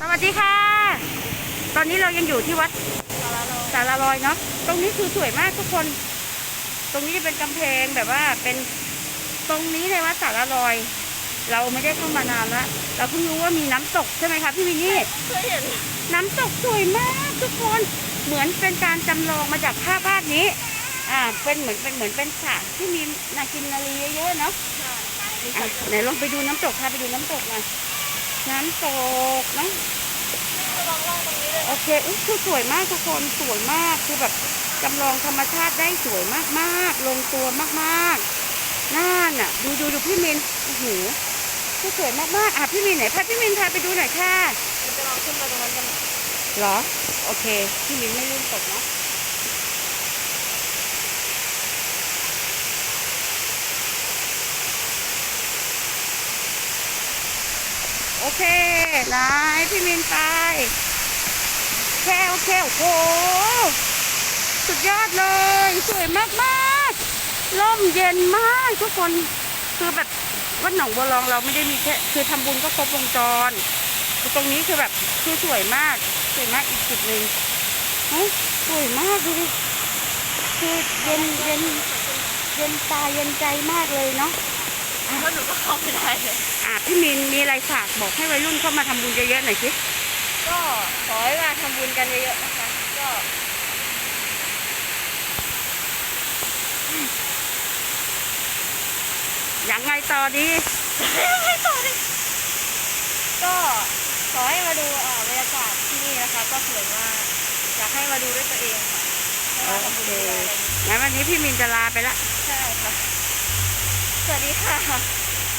สวัสดีค่ะ ตอนนี้เรายังอยู่ที่วัดสารลอยเนาะ ตรงนี้คือสวยมากทุกคน ตรงนี้จะเป็นกำแพงแบบว่าเป็นตรงนี้ในวัดสารลอย เราไม่ได้เข้ามานานละ เราเพิ่งรู้ว่ามีน้ำตกใช่ไหมคะพี่วินนี่ เคยเห็น น้ำตกสวยมากทุกคน เหมือนเป็นการจำลองมาจากภาพวาดนี้ อ่า เป็นเหมือนเป็นเหมือนเป็นสระที่มีนากินนารีเยอะๆเนาะอะไหนลองไปดูน้ำตกค่ะไปดูน้ำตกหน่อย น้ำตกเนาะลองลองตรงนี้เลยโอเคอุ๊ยคือสวยมากทุกคนสวยมากคือแบบจำลองธรรมชาติได้สวยมากๆ ลงตัวมากๆน่านอะ ดูดูดูพี่มินโอ้โหคือสวยมากๆอะพี่มินไหนพาพี่มินพาไปดูหน่อยค่ะเราจะลองขึ้นมาตรงนั้นกันเหรอ โอเค พี่มินไม่ลื่นตกเนาะ โอเคไหนพี่มินไปแค่โอเคโอ้โหสุดยอดเลย สวยมากมากๆร่มเย็นมากทุกคนคือแบบวัดหนองบัวรองเราไม่ได้มีแค่คือทำบุญก็ครบวงจรคือตรงนี้คือแบบคือสวยมากสวยมากอีกจุดหนึ่งเฮ้ยสวยมากดูดิคือเย็นเย็นเย็นตาเย็นใจมากเลยเนาะเพราะหนูก็เข้าไม่ได้เลยอะพี่มินมี อะไรฝากบอกให้วัยรุ่นเข้ามาทำบุญเยอะๆหน่อยสิก็ขอให้มาทำบุญกันเยอะๆนะคะ ก็ ยังไงต่อดี ไม่ต่อดิก็ขอให้มาดูอ่าบรรยากาศที่นี่นะคะ ก็สวยมากอยากให้มาดูด้วยตัวเองค่ะให้มาทำบุญด้วยอะไรอย่างนี้งั้นวันนี้พี่มินจะลาไปละ ใช่ค่ะ สวัสดีค่ะ